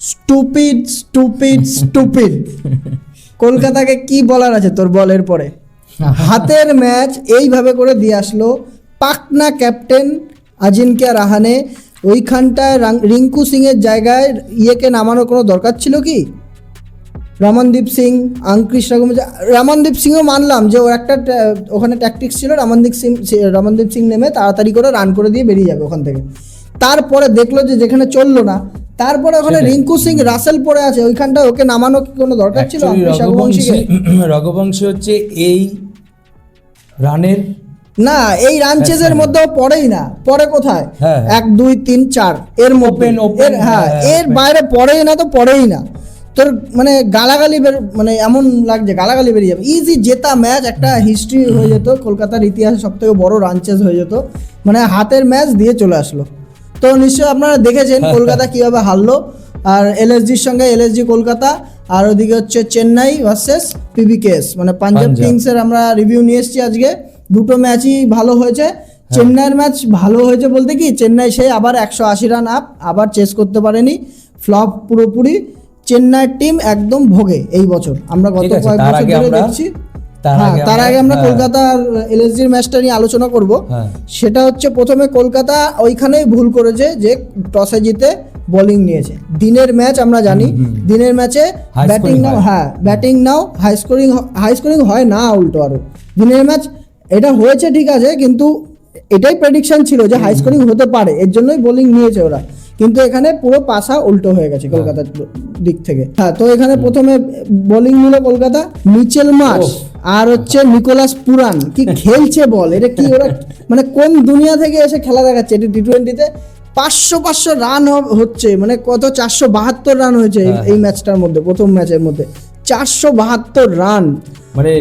Stupid stupid stupid কলকাতাকে কি বলার আছে তোর বলের পরে? হাতের ম্যাচ এইভাবে করে দিয়ে আসলো পাকনা ক্যাপ্টেন আজিনকে রাহানে ওইখানটায় রিঙ্কু সিংয়ের জায়গায় ইয়েকে নামানোর কোনো দরকার ছিল কি? রমনদীপ সিং আঙ্কৃশ রকম রমনদীপ সিংও মানলাম যে ওর একটা ওখানে ট্যাকটিক্স ছিল রমনদীপ সিং রমনদীপ সিং নেমে তাড়াতাড়ি করে রান করে দিয়ে বেরিয়ে যাবে ওখান থেকে। তারপরে দেখল যে যেখানে চলল না তারপরে ওখানে রিঙ্কু সিং রাসেল পড়ে আছে ওইখানটা ওকে নামানো কি কোনো দরকার ছিল? রঘুবংশী রঘুবংশী হচ্ছে এই রানের না এই রানচেজের মধ্যেও পড়েই না। পরে কোথায়? হ্যাঁ, হ্যাঁ। এক দুই তিন চার। এর মধ্যে হ্যাঁ হ্যাঁ, এর বাইরে পড়েই না তো পড়েই না। তোর মানে গালাগালি বের মানে এমন লাগছে গালাগালি বেরিয়ে যাবে। ইজি জেতা ম্যাচ একটা হিস্ট্রি হয়ে যেত কলকাতার ইতিহাসে সব থেকে বড় রানচেজ হয়ে যেত। মানে হাতের ম্যাচ দিয়ে চলে আসলো। তো নিশ্চয়ই আপনারা দেখেছেন কলকাতা কীভাবে হারলো। আর এলএসজির সঙ্গে এলএসজি কলকাতা আর ওদিকে হচ্ছে চেন্নাই ভার্সেস পিবিকেএস। মানে পাঞ্জাব। কিংসের আমরা রিভিউ নিয়ে এসেছি আজকে। দুটো ম্যাচই ভালো হয়েছে। চেন্নাইয়ের ম্যাচ ভালো হয়েছে বলতে কি চেন্নাই সেই আবার একশো আশি রান আপ আবার চেস করতে পারেনি। ফ্লপ পুরোপুরি। চেন্নাইয়ের টিম একদম ভোগে এই বছর। আমরা গত কয়েক বছর ধরে দেখছি। তার হ্যাঁ আগে তার আমরা- আগে আমরা হ্যাঁ। কলকাতার এলএসজির ম্যাচটা নিয়ে আলোচনা করব। হ্যাঁ। সেটা হচ্ছে প্রথমে কলকাতা ওইখানেই ভুল করেছে যে টসে জিতে বোলিং নিয়েছে। দিনের ম্যাচ আমরা জানি। দিনের ম্যাচে ব্যাটিং নাও হ্যাঁ ব্যাটিং নাও হাই স্কোরিং হাই স্কোরিং হয় না উল্টো আরও। দিনের ম্যাচ এটা হয়েছে ঠিক আছে কিন্তু এটাই প্রেডিকশন ছিল যে হাই স্কোরিং হতে পারে। এর জন্যই বোলিং নিয়েছে ওরা। কিন্তু এখানে পুরো পাশা উল্টো হয়ে গেছে কলকাতার দিক থেকে। হ্যাঁ তো এখানে প্রথমে বোলিং নিল কলকাতা। মিচেল মার্স আর হচ্ছে নিকোলাস পুরান কি খেলছে বল? এটা কি ওরা মানে কোন দুনিয়া থেকে এসে খেলা দেখাচ্ছে? এটা টি টোয়েন্টিতে পাঁচশো পাঁচশো রান হচ্ছে মানে কত চারশো বাহাত্তর রান হয়েছে এই- ম্যাচটার মধ্যে প্রথম ম্যাচের মধ্যে। চারশো বাহাত্তর রান মানে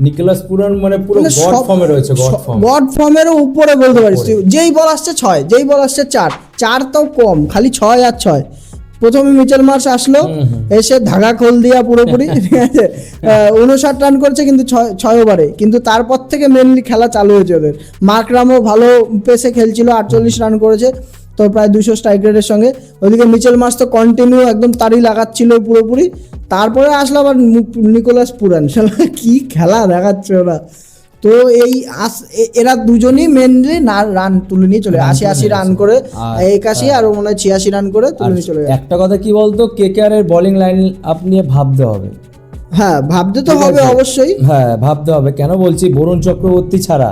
নিকোলাস পুরান মানে পুরো মানে গড ফর্মে রয়েছে গড ফর্ম গড ফর্মেরও উপরে বলতে পারিস। যেই বল আসছে ছয় যেই বল আসছে চার চার তো কম খালি ছয় আর ছয়। প্রথমে মিচেল মার্স আসলো এসে ধাগা খোল দিয়া পুরোপুরি ঠিক আছে উনষাট রান করছে কিন্তু ছয় ছয় ওভারে কিন্তু তারপর থেকে মেনলি খেলা চালু হয়েছে ওদের। মার্করামও ভালো পেসে খেলছিল আটচল্লিশ রান করেছে তো প্রায় দুশো স্ট্রাইক রেটের সঙ্গে। ওইদিকে মিচেল মার্স তো কন্টিনিউ একদম তারই লাগাচ্ছিল পুরোপুরি। তারপরে আসলো আবার নিকোলাস পুরান শালা কি খেলা দেখাচ্ছে ওরা। তো এই এরা দুজনই মেনলি না রান তুলে নিয়ে চলে আশি আশি রান করে একাশি আর মনে হয় ছিয়াশি রান করে তুলে নিয়ে চলে গেছে একটা কথা কি বলতো? কেকেআর এর বোলিং লাইন আপ নিয়ে ভাবতে হবে। হ্যাঁ ভাবতে তো হবে অবশ্যই। হ্যাঁ ভাবতে হবে। কেন বলছি? বরুণ চক্রবর্তী ছাড়া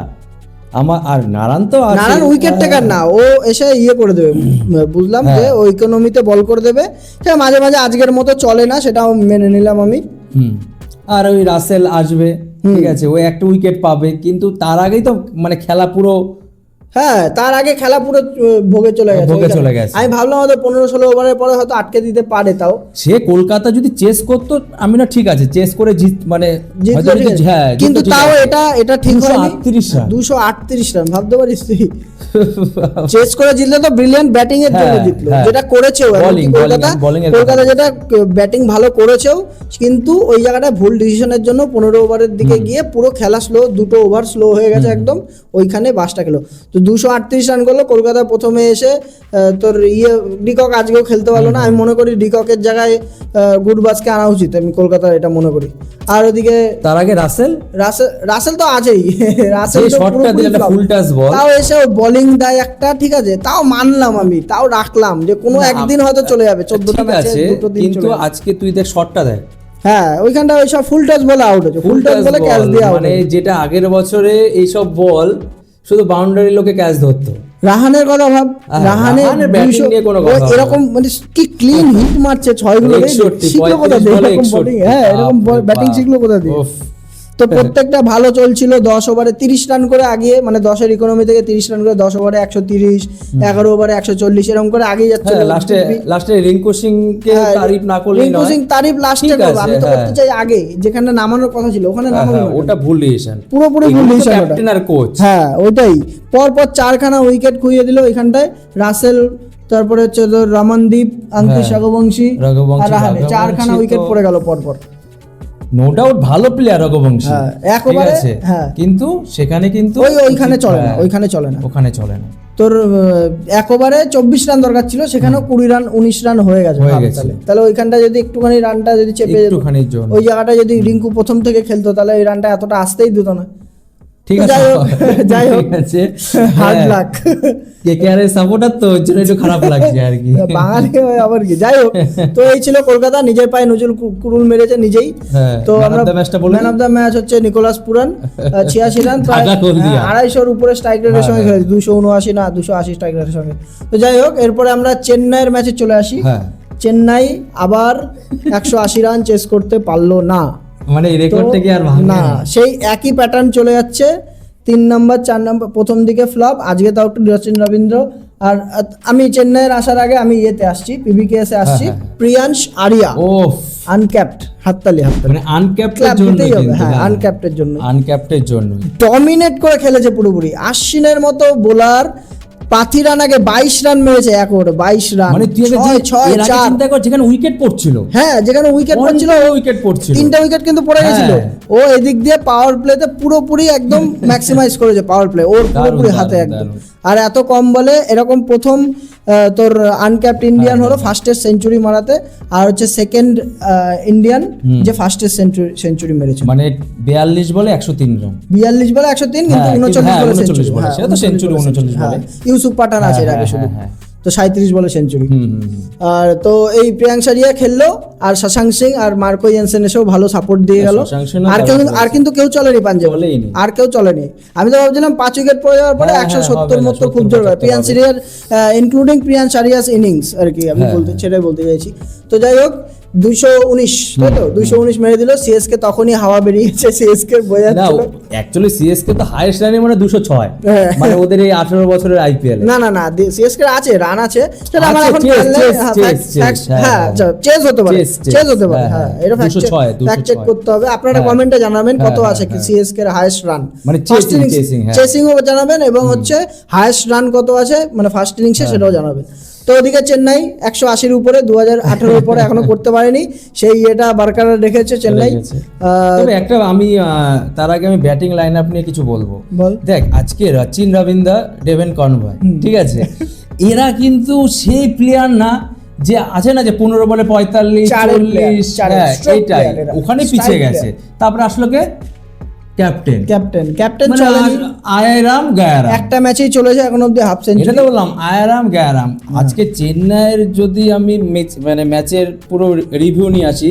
আমার আর নারায়ণ তো আছে। উইকেট টেকার না ও এসে ইয়ে করে দেবে। বুঝলাম যে ও ইকোনমিতে বল করে দেবে। হ্যাঁ মাঝে মাঝে আজকের মতো চলে না সেটাও মেনে নিলাম আমি। হুম। আর ওই রাসেল আসবে। ঠিক আছে ও একটা উইকেট পাবে। কিন্তু তার আগেই তো মানে খেলা পুরো হ্যাঁ তার আগে খেলা পুরো ভোগে চলে গেছে ভোগে চলে গেছে। আমি ভাবলাম হয়তো পনেরো ষোলো ওভারের পরে হয়তো আটকে দিতে পারে তাও। সে কলকাতা যদি চেস করতো আমি না ঠিক আছে চেস করে জিত মানে। হ্যাঁ কিন্তু তাও এটা এটা ঠিক হয়নি। 238 রান। দুশো আটত্রিশ রান ভাবতে পারিস তুই? চেস করে জিতলে তো ব্রিলিয়ান্ট ব্যাটিং এর জন্য হ্যাঁ, জিতলো। হ্যাঁ। যেটা করেছেও কলকাতা যেটা ব্যাটিং ভালো করেছেও কিন্তু ওই জায়গাটা ভুল ডিসিশনের জন্য পনেরো ওভারের দিকে গিয়ে পুরো খেলা স্লো দুটো ওভার স্লো হয়ে গেছে একদম ওইখানে বাসটা খেলো। তো দুশো আটত্রিশ রান করল কলকাতা প্রথমে এসে তোর ইয়ে ডিকক আজকেও খেলতে পারল না। আমি মনে করি ডিককের জায়গায় গুডবাজকে আনা উচিত আমি কলকাতার এটা মনে করি। আর ওদিকে তার আগে রাসেল? রাসেল রাসেল তো আছেই। রাসেল শটটা দিলে ফুল টাচ বল তাও এসে বোলিং দেয় একটা ঠিক আছে? তাও মানলাম আমি তাও রাখলাম যে কোনো একদিন হয়তো চলে যাবে চোদ্দটা ঠিক ম্যাচে আছে দুটো দিন কিন্তু আজকে তুই দেখ শটটা দেখ। হ্যাঁ ওইখানটা ওই সব ফুল টাচ বলে আউট হচ্ছে ফুল টাচ বলে ক্যাচ দিয়ে আউট মানে যেটা আগের বছরে এইসব বল শুধু বাউন্ডারি লোকে ক্যাচ ধরতো রাহানের কথা ভাব রাহানে রাহানের রাহানের batting 200 নিয়ে কোনো কথা হবে এরকম মানে কি ক্লিন হিট মারছে ছয়গুলো শিখলো কোথা 35 দিয়ে বলে এরকম 61 bowling? হ্যাঁ এরকম ব্যাটিং। শিখলো কোথা দিয়ে। তো প্রত্যেকটা ভালো চলছিল দশ ওভারে তিরিশ রান করে আগিয়ে মানে দশের ইকোনমি থেকে তিরিশ রান করে দশ ওভারে একশো তিরিশ এগারো ওভারে একশো চল্লিশ এরকম করে আগিয়ে যাচ্ছে হ্যাঁ লাস্টে লাস্টে রিঙ্কু সিং কে হ্যাঁ, তারিফ না করলেই রিঙ্কু সিং তারিফ লাস্টে করব। আমি তো হ্যাঁ। করতে চাই আগে যেখানে নামানোর কথা ছিল ওখানে হ্যাঁ, নামানো হ্যাঁ, ওটা ভুল ডিসিশন পুরোপুরি ভুল। ক্যাপ্টেন আর কোচ হ্যাঁ ওইটাই। পরপর চারখানা উইকেট খুইয়ে দিল ওইখানটায় রাসেল তারপরে হচ্ছে রমনদীপ আঙ্কিশ হ্যাঁ, রঘুবংশী রঘুবংশী, আর চারখানা উইকেট পড়ে গেল পরপর। নো ডাউট ভালো প্লেয়ার রঘুবংশী। হ্যাঁ, এক ঠিক ওভারে, আছে? হ্যাঁ। কিন্তু সেখানে কিন্তু ওই ওইখানে চলে না হ্যাঁ, ওইখানে চলে না। ওখানে চলে না। তোর একবারে চব্বিশ রান দরকার ছিল সেখানেও কুড়ি রান উনিশ রান হয়ে গেছে হয়ে। তাহলে। তাহলে ওইখানটা যদি একটুখানি রানটা যদি চেপে ওই জায়গাটা যদি রিঙ্কু প্রথম থেকে খেলতো তাহলে ওই রানটা এতটা আসতেই দিত না। ঠিক আছে যাই হোক, যাই হোক। ঠিক আছে হার্ড হ্যাঁ। লাক কেকেআর এর সাপোর্টার তো ওর জন্য একটু খারাপ লাগছে আর কি বাঙালি আবার কি যাই হোক তো এই ছিল কলকাতা নিজের পায়ে নজরুল কুরুল মেরেছে নিজেই হ্যাঁ, তো আমরা the match man of the match হচ্ছে নিকোলাস পুরান ছিয়াশি রান। হ্যাঁ, আড়াইশোর উপরে স্ট্রাইক রেটের হ্যাঁ, সঙ্গে। খেলেছে দুশো উনআশি না দুশো আশি স্ট্রাইক রেটের সঙ্গে তো যাই হোক এরপরে আমরা চেন্নাইয়ের ম্যাচে চলে আসি চেন্নাই আবার একশো আশি রান চেস করতে পারল না মানে এই রেকর্ডটা কি আর ভাঙবে না সেই একই প্যাটার্ন চলে যাচ্ছে। তিন নাম্বার চার নাম্বার প্রথম দিকে ফ্লপ আজকে তাও একটু রবীন্দ্র। আর আমি চেন্নাইয়ের আসার আগে আমি ইয়েতে আসছি পিবিকে এসে আসছি হ্যাঁ, হ্যাঁ। প্রিয়াংশ আরিয়া। ও আনক্যাপ্ট হাততালি হাততালি। মানে আনক্যাপ্টের জন্য হ্যাঁ আনক্যাপ্টের জন্য আনক্যাপ্টের জন্য ডমিনেট করে খেলেছে পুরোপুরি। আশ্বিনের মতো বোলার পাথি রান আগে বাইশ রান মেরেছে এক ওভারে বাইশ রান। মানে তুই ছয় চার। চিন্তা কর যেখানে উইকেট পড়ছিল। হ্যাঁ যেখানে উইকেট পড়ছিল উইকেট পড়ছিল। তিনটা উইকেট কিন্তু পড়ে গেছিল। হ্যাঁ। ও এদিক দিয়ে পাওয়ার প্লেতে পুরোপুরি একদম ম্যাক্সিমাইজ করেছে পাওয়ার প্লে ওর পুরোপুরি হাতে একদম। আর এত কম বলে এরকম প্রথম তোর আনক্যাপ্ট ইন্ডিয়ান হ্যাঁ, হলো ফার্স্টের সেঞ্চুরি মারাতে আর হচ্ছে সেকেন্ড ইন্ডিয়ান যে ফার্স্টের সেঞ্চুরি মেরেছে মানে বিয়াল্লিশ বলে একশো তিন রান বিয়াল্লিশ বলে একশো তিন কিন্তু হ্যাঁ, কিন্তু উনচল্লিশ হ্যাঁ, বলে সেঞ্চুরি বলে, সেটা তো century, 39 বলে। ইউসুফ পাঠান আছে এর আগে হ্যাঁ, শুধু। হ্যাঁ, তো সাঁত্রিশ বলে সেঞ্চুরি। আর তো এই প্রিয়াংশারিয়া খেললো আর শশাঙ্ক সিং আর মার্কো জেনসেন এসেও ভালো সাপোর্ট দিয়ে গেল। আর কেউ আর কিন্তু কেউ চলেনি পাঞ্জাব। আর কেউ চলেনি। আমি তো ভাবছিলাম পাঁচ উইকেট পড়ে যাওয়ার পরে হ্যাঁ, একশো হ্যাঁ, সত্তর মতো খুব 70 জোর হবে। পঁচাত্তর প্রিয়াংশ রিয়ার ইনক্লুডিং প্রিয়াংশ আরিয়াস ইনিংস আর কি আমি হ্যাঁ, বলতে সেটাই বলতে চাইছি। তো যাই হোক দুইশো উনিশ তাই তো দুইশো উনিশ মেরে দিল সিএসকে তখনই হাওয়া বেরিয়ে সিএসকে বোঝা অ্যাকচুয়ালি সিএসকে তো হাইয়েস্ট রানে মানে দুশো ছয় হ্যাঁ। মানে ওদের এই আঠারো বছরের আইপিএল না না না সিএসকে আছে রান আছে সেটা আমার এখন chase, খেয়াল নেই। chase, হ্যাঁ, chase, fact- chase, fact- হ্যাঁ, হ্যাঁ হ্যাঁ। চেজ হতে পারে চেজ হতে পারে হ্যাঁ, হ্যাঁ হ্যাঁ। এটা ফ্যাক্ট চেক করতে হবে আপনারা হ্যাঁ। কমেন্টে জানাবেন কত হ্যাঁ, আছে কি হ্যাঁ। সিএসকে এর হাইয়েস্ট রান মানে হ্যাঁ। চেসিং ও জানাবেন এবং হচ্ছে হাইয়েস্ট রান কত আছে মানে ফার্স্ট ইনিংসে হ্যাঁ। সেটাও জানাবেন তো ওদিকে চেন্নাই একশো আশির উপরে দু হাজার আঠারোর উপরে এখনও করতে পারেনি। সেই এটা বারকার রেখেছে চেন্নাই। তবে একটা আমি তার আগে আমি ব্যাটিং লাইন আপ নিয়ে কিছু বলব। বল। দেখ আজকে রচিন রবীন্দ্র ডেভেন কনভয় ঠিক আছে? এরা কিন্তু সেই প্লেয়ার না যে আছে না যে পনেরো বলে পঁয়তাল্লিশ চল্লিশ হ্যাঁ এইটাই। ওখানে পিছিয়ে গেছে। তারপরে আসলো কে? ক্যাপ্টেন। ক্যাপ্টেন। ক্যাপ্টেন মানে চলেনি আয়রাম গায়ারাম। একটা ম্যাচেই চলেছে এখন অবধি হাফ এটা সেঞ্চুরি তো বললাম আয়ারাম গায়ারাম। আজকে চেন্নাইয়ের যদি আমি মানে ম্যাচের পুরো রিভিউ নিয়ে আসি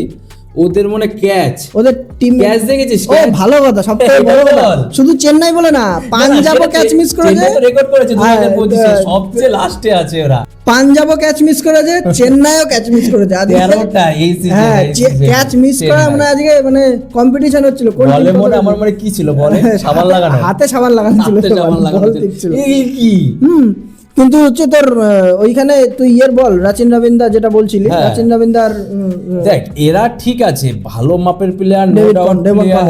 ওদের মনে ক্যাচ। ওদের টিম ক্যাচ দেখেছিস? ও ভালো কথা সব থেকে বড় কথা। শুধু চেন্নাই বলে না পাঞ্জাবও ক্যাচ মিস করেছে। রেকর্ড করেছে হ্যাঁ, 2025 আহ, সবচেয়ে লাস্টে আছে ওরা। পাঞ্জাবও ক্যাচ মিস করেছে চেন্নাইও ক্যাচ মিস করেছে। আজকে 13টা এই হ্যাঁ ক্যাচ মিস করা। মানে আজকে মানে কম্পিটিশন হচ্ছিল কোন বলে মনে আমার মনে কি ছিল বলে? সাবান লাগানো। হাতে সাবান লাগানো ছিল হাতে সাবান লাগানো ছিল। এই কি? হুম। কিন্তু হচ্ছে তোর ওইখানে তুই ইয়ের বল রাচিন রবীন্দ্র যেটা বলছিলি হ্যাঁ। রাচিন রবীন্দ্র দেখ এরা ঠিক আছে ভালো মাপের player no doubt player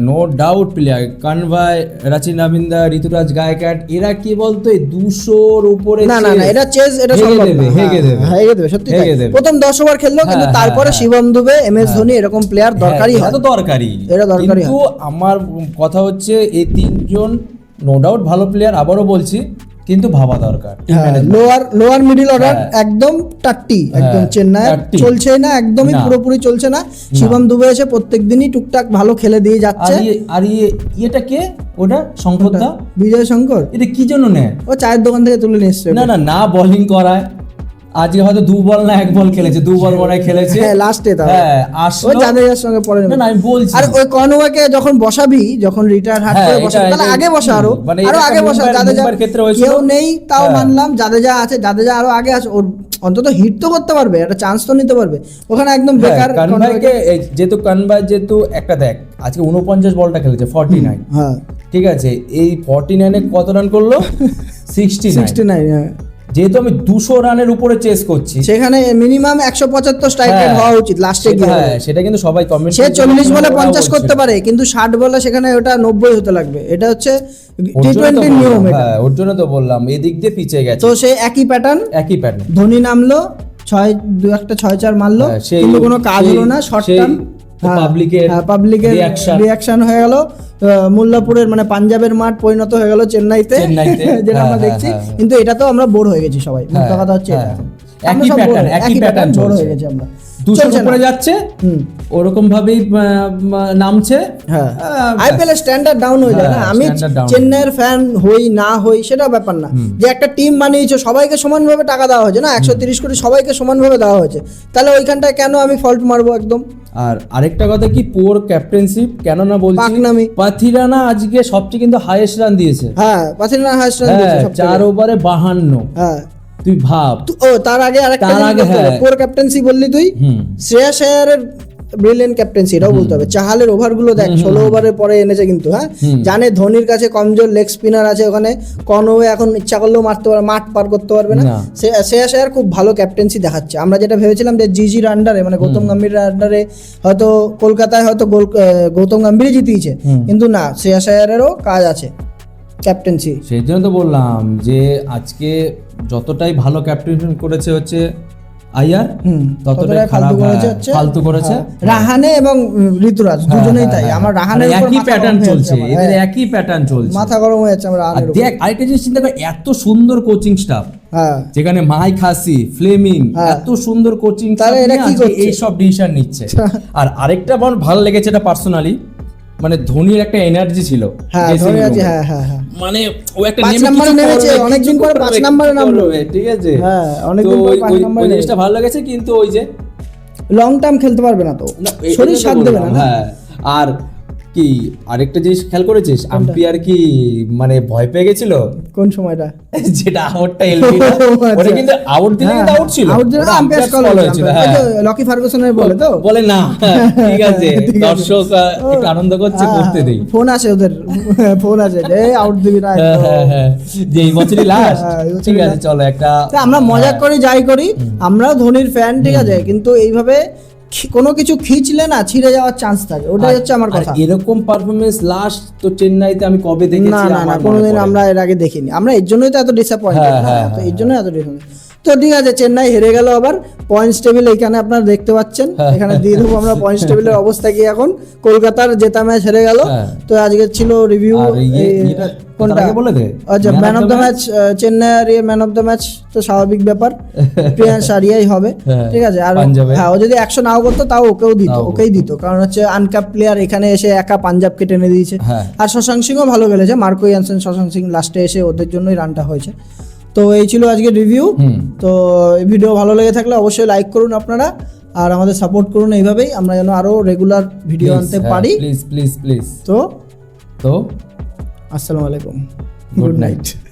no doubt player Conway Rachin Ravindra Ruturaj Gaikwad এরা কি বলতো দুশোর উপরে না না এটা চেস এটা সম্ভব দেবে। হেগে হ্যাঁ, দেবে। হেগে দেবে সত্যি তাই। হেগে দেবে। প্রথম দশ ওভার খেললো কিন্তু হ্যাঁ, তারপরে শিবম দুবে এম এস ধোনি এরকম প্লেয়ার দরকারই হ্যাঁ, তো দরকারি এটা দরকারি কিন্তু আমার কথা হচ্ছে এই তিনজন নো ডাউট ভালো প্লেয়ার আবারও বলছি কিন্তু ভাবা দরকার। Lower lower middle order. একদম টাট্টি একদম হ্যাঁ, চেন্নাই চলছে না একদমই পুরোপুরি চলছে না। শিবম দুবে এসে প্রত্যেক দিনই টুকটাক ভালো খেলে দিয়ে যাচ্ছে। ইয়ে আর ইয়ে ইয়েটা কে? ওটা শঙ্কর দা? বিজয় শঙ্কর। এটা কি জন্য নেয়? ও চায়ের দোকান থেকে তুলে নিয়ে এসছে না না না বোলিং করায়। আজকে হয়তো দু বল না এক বল খেলেছে দু বল মনে খেলেছে। হ্যাঁ লাস্টে হ্যাঁ ও আসলো জাদেজার সঙ্গে পরে না আমি বলছি। আর ওই কনওয়াকে যখন বসাবি যখন রিটায়ার হাট হ্যাঁ, করে বসাবি তাহলে আগে বসা আরও। মানে আরও আগে বসা জাদেজা ক্ষেত্রে হয়েছিল। কেউ নেই তাও হ্যাঁ। মানলাম জাদেজা আছে জাদেজা আরও আগে আছে। ওর অন্তত হিট তো করতে পারবে একটা চান্স তো নিতে পারবে। ওখানে একদম হ্যাঁ, বেকার কানভাইকে এই- যেহেতু কানভাই যেহেতু একটা দেখ আজকে উনপঞ্চাশ বলটা খেলেছে ফর্টি নাইন হ্যাঁ। ঠিক আছে এই ফর্টি নাইনে কত রান করল? সিক্সটি সিক্সটি নাইন যেহেতু আমি দুশো রানের উপরে চেস করছি। সেখানে মিনিমাম একশো পঁচাত্তর স্ট্রাইক রেট হ্যাঁ, হওয়া উচিত লাস্টে সেটা- গিয়ে। হ্যাঁ সেটা কিন্তু সবাই কমেন্ট সে চল্লিশ বলে পঞ্চাশ করতে পারে কিন্তু ষাট বলে সেখানে ওটা নব্বই হতে লাগবে। এটা হচ্ছে টি টোয়েন্টির নিয়ম হ্যাঁ ওর জন্য তো বললাম এদিক দিয়ে পিছিয়ে গেছে। তো সে একই প্যাটার্ন একই প্যাটার্ন ধোনি নামলো ছয় দু একটা ছয় চার মারলো কিন্তু কোনো কাজ হলো না শর্ট টার্ম পাবলিকের পাবলিকের রিয়াকশন রিয়াকশন হয়ে গেল। মোল্লাপুরের মানে পাঞ্জাবের মাঠ পরিণত হয়ে গেল চেন্নাইতে। যেটা আমরা হ্যাঁ, দেখছি। হ্যাঁ, হ্যাঁ। কিন্তু এটা তো আমরা বোর হয়ে গেছি সবাই। কথা হচ্ছে হ্যাঁ। একই হয়ে- একই প্যাটার্ন বোর হয়ে গেছি আমরা। দুশো চলছে না। উপরে যাচ্ছে ওরকম ভাবেই নামছে। হ্যাঁ। আইপিএল স্ট্যান্ডার্ড ডাউন হয়ে যায় না। হ্যাঁ, আমি চেন্নাইয়ের ফ্যান হই না হই সেটা ব্যাপার না। যে একটা টিম বানিয়েছো সবাইকে সমানভাবে টাকা দেওয়া হয়েছে না? একশো তিরিশ কোটি সবাইকে সমানভাবে দেওয়া হয়েছে। তাহলে ওইখানটায় কেন আমি ফল্ট মারবো একদম? আর আরেকটা কথা কি পোর ক্যাপ্টেনশিপ কেন না বলছি। পাথিরানা আজকে সবচেয়ে কিন্তু হাইয়েস্ট রান দিয়েছে। হ্যাঁ পাথিনা হাইস্ট রান হ্যাঁ দিয়েছে চার ওভারে বাহান্ন। হ্যাঁ। তুই ভাব। ও তার আগে আরেকটা তার আগে। পোর ক্যাপ্টেন্সি বললি তুই? শ্রেয়া শ্রেয়াস আয়ারের ব্রিলিয়েন্ট ক্যাপ্টেন্সি এটাও বলতে হবে। চাহালের ওভারগুলো দেখ ষোলো ওভারের পরে এনেছে কিন্তু হ্যাঁ? জানে ধোনির কাছে কমজোর লেগ স্পিনার আছে ওখানে। কনওয়ে এখন ইচ্ছা করলেও মারতে পারবে মাঠ পার করতে পারবে না। শ্রেয়াস আয়ার খুব ভালো ক্যাপ্টেন্সি দেখাচ্ছে। আমরা যেটা ভেবেছিলাম যে জিজির আন্ডারে মানে গৌতম গম্ভীরের আন্ডারে হয়তো কলকাতায় হয়তো গৌতম গম্ভীরই জিতিয়েছে। কিন্তু না শ্রেয়াস আয়ারেরও কাজ আছে। ক্যাপ্টেন্সি সেই জন্য তো বললাম যে আজকে যতটাই ভালো ক্যাপ্টেন করেছে হচ্ছে আইয়ার ততটাই খারাপ করেছে হ্যাঁ, ফালতু করেছে। হ্যাঁ, রাহানে এবং ঋতুরাজ দুজনেই তাই। আমার রাহানের মানে একই প্যাটার্ন চলছে এদের হ্যাঁ। একই প্যাটার্ন চলছে। মাথা গরম হয়ে যাচ্ছে আমার রাহানের দেখ আরেকটা জিনিস চিন্তা কর এত সুন্দর কোচিং স্টাফ হ্যাঁ। যেখানে মাইক হাসি ফ্লেমিং হ্যাঁ। এত সুন্দর কোচিং তাহলে এরা কি করছে? এই সব ডিসিশন নিচ্ছে আর আরেকটা আমার ভালো লেগেছে এটা পার্সোনালি মানে ধোনির একটা এনার্জি ছিল হ্যাঁ আছে হ্যাঁ হ্যাঁ হ্যাঁ। মানে ও একটা পাঁচ নম্বরে নেমেছে, অনেকদিন পাঁচ নম্বরে নামলো। ঠিক আছে? হ্যাঁ, অনেকদিন পাঁচ নম্বরে ওই জিনিসটা ভালো লেগেছে কিন্তু ওই যে লং টার্ম খেলতে পারবে না তো। শরীর সাথ দেবে না? হ্যাঁ। আর কি আরেকটা জিনিস খেয়াল করেছিস? আম্পায়ার কি মানে ভয় পেয়ে গেছিল? কোন সময়টা? যেটা আউটটা এলবি আচ্ছা। ওটা কিন্তু আউট দিলে কিন্তু আউট ছিল। আউট দিলে আম্পায়ার কল হয়েছিল। হ্যাঁ। লকি ফার্গুসনের বলে তো? বলে না ঠিক আছে। দর্শক একটু আনন্দ করছে হ্যাঁ, করতে দেই। ফোন আছে ওদের ফোন আছে যে আউট দিবি না হ্যাঁ, হ্যাঁ, হ্যাঁ। যে এই বছরই লাস্ট হ্যাঁ, ঠিক আছে চলো একটা আমরা মজা করি যাই করি। আমরা ধোনির ফ্যান ঠিক আছে। কিন্তু এইভাবে কোনো কিছু খিঁচলে না ছিঁড়ে যাওয়ার চান্স থাকে। ওটাই হচ্ছে আমার কথা। এরকম পারফরমেন্স লাস্ট তো চেন্নাইতে আমি কবে না দেখেছি না না কোনোদিন আমরা এর আগে দেখিনি। আমরা এর জন্যই তো এত ডিসঅ্যাপয়েন্টেড হ্যাঁ, হ্যাঁ, তো হ্যাঁ, এর জন্যই এত ডিসঅ্যাপয়েন্টেড তো ঠিক আছে চেন্নাই হেরে গেল আবার। পয়েন্টস টেবিল এখানে আপনারা দেখতে পাচ্ছেন। হ্যাঁ। এখানে দিয়ে দেবো আমরা পয়েন্টস টেবিলের অবস্থা কি এখন। কলকাতার জেতা ম্যাচ হেরে গেল। হ্যাঁ। তো আজকে ছিল রিভিউ আর কোনটা? বলে দে। আচ্ছা ম্যান অফ দ্য ম্যাচ চেন্নাইয়ের ইয়ে ম্যান অফ দ্য ম্যাচ তো স্বাভাবিক ব্যাপার। প্রিয়ান সারিয়াই হবে। হ্যাঁ, ঠিক আছে আর হ্যাঁ ও যদি একশো নাও করতো তাও ওকেও দিত ওকেই দিত। কারণ হচ্ছে আনকাপ প্লেয়ার এখানে এসে একা পাঞ্জাবকে টেনে দিয়েছে। আর শশাঙ্ক সিংও ভালো খেলেছে মার্কো ইয়ানসেন শশাঙ্ক সিং লাস্টে এসে ওদের জন্যই রানটা হয়েছে। তো এই ছিল আজকে রিভিউ তো এই ভিডিও ভালো লেগে থাকলে অবশ্যই লাইক করুন আপনারা আর আমাদের সাপোর্ট করুন এইভাবেই। আমরা যেন আরও রেগুলার ভিডিও আনতে পারি। প্লিজ প্লিজ প্লিজ তো তো আসসালামু আলাইকুম। Good night